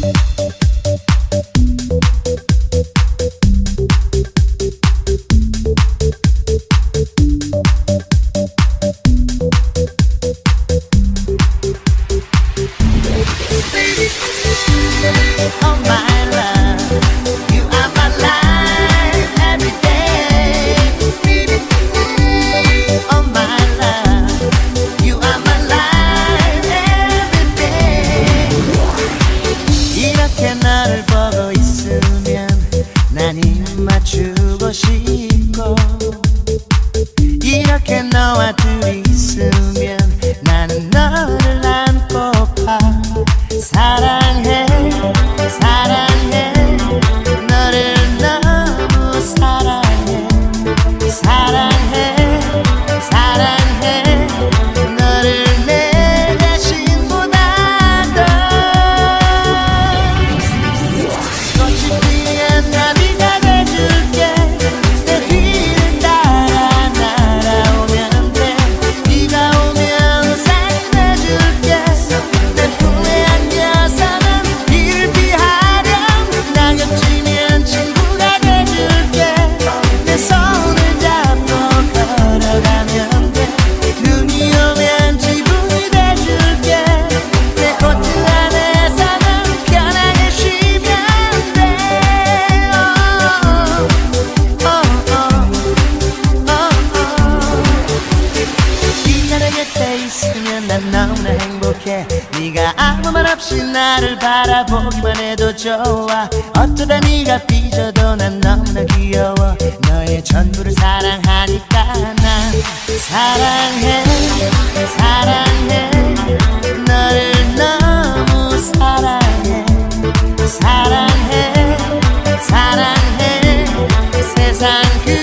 Thank 맞추고 싶고 이렇게 너와 둘이 있으면 나는 너 곁에 있으면 난 너무나 행복해. 네가 아무 말 없이 나를 바라보기만 해도 좋아. 어쩌다 네가 삐져도 난 너무나 귀여워. 너의 전부를 사랑하니까 난 사랑해 사랑해. 너를 너무 사랑해 사랑해 사랑해. 세상 그